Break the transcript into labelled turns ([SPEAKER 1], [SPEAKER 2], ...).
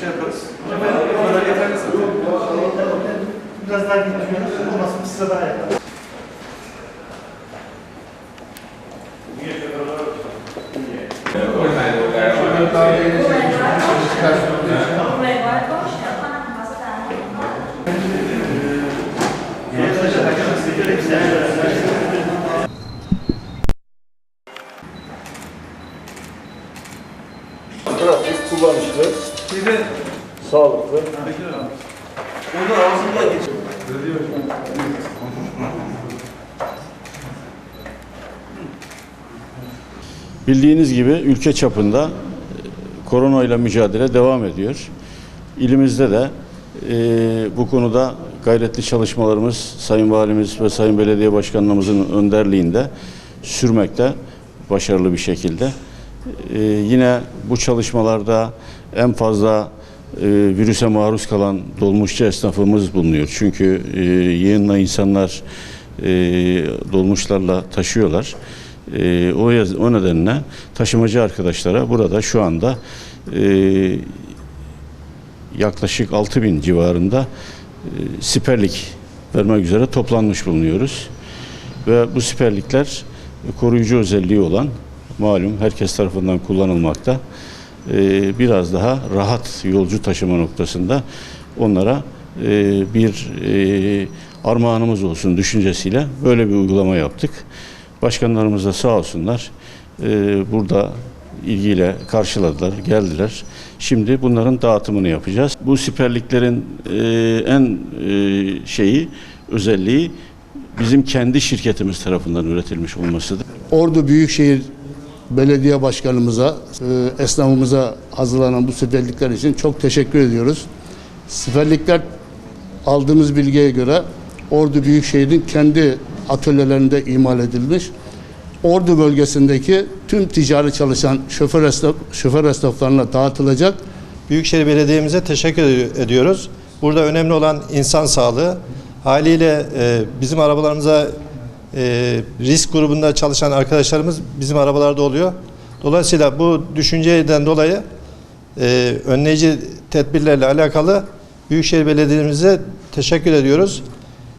[SPEAKER 1] Przepis. Dla zdania u nas wstrzymania. Nie. Nie.
[SPEAKER 2] Nie. Kullanışlı,
[SPEAKER 3] Şeyde,
[SPEAKER 2] sağlıklı.
[SPEAKER 3] Abi. Onu ağzımdan geç.
[SPEAKER 2] Bildiğiniz gibi ülke çapında e, koronayla mücadele devam ediyor. İlimizde de e, bu konuda gayretli çalışmalarımız Sayın Valimiz ve Sayın Belediye Başkanımızın önderliğinde sürmekte başarılı bir şekilde. E, yine bu çalışmalarda en fazla e, virüse maruz kalan dolmuşçu esnafımız bulunuyor. Çünkü e, yığınla insanlar e, dolmuşlarla taşıyorlar. E, o, o nedenle taşımacı arkadaşlara burada şu anda e, yaklaşık 6 bin civarında e, siperlik vermek üzere toplanmış bulunuyoruz. Ve bu siperlikler koruyucu özelliği olan malum herkes tarafından kullanılmakta. E, biraz daha rahat yolcu taşıma noktasında onlara e, bir e, armağanımız olsun düşüncesiyle böyle bir uygulama yaptık. Başkanlarımız da sağ olsunlar e, burada ilgiyle karşıladılar, geldiler. Şimdi bunların dağıtımını yapacağız. Bu siperliklerin en şeyi, özelliği bizim kendi şirketimiz tarafından üretilmiş olmasıdır.
[SPEAKER 4] Ordu Büyükşehir Belediye Başkanımıza, e, esnafımıza hazırlanan bu siperlikler için çok teşekkür ediyoruz. Siperlikler aldığımız bilgiye göre Ordu Büyükşehir'in kendi atölyelerinde imal edilmiş. Ordu bölgesindeki tüm ticari çalışan şoför, esnaf, şoför esnaflarına dağıtılacak.
[SPEAKER 5] Büyükşehir Belediye'mize teşekkür ed- ediyoruz. Burada önemli olan insan sağlığı. Haliyle e, bizim arabalarımıza e, risk grubunda çalışan arkadaşlarımız bizim arabalarda oluyor. Dolayısıyla bu düşünceden dolayı e, önleyici tedbirlerle alakalı Büyükşehir Belediye'mize teşekkür ediyoruz.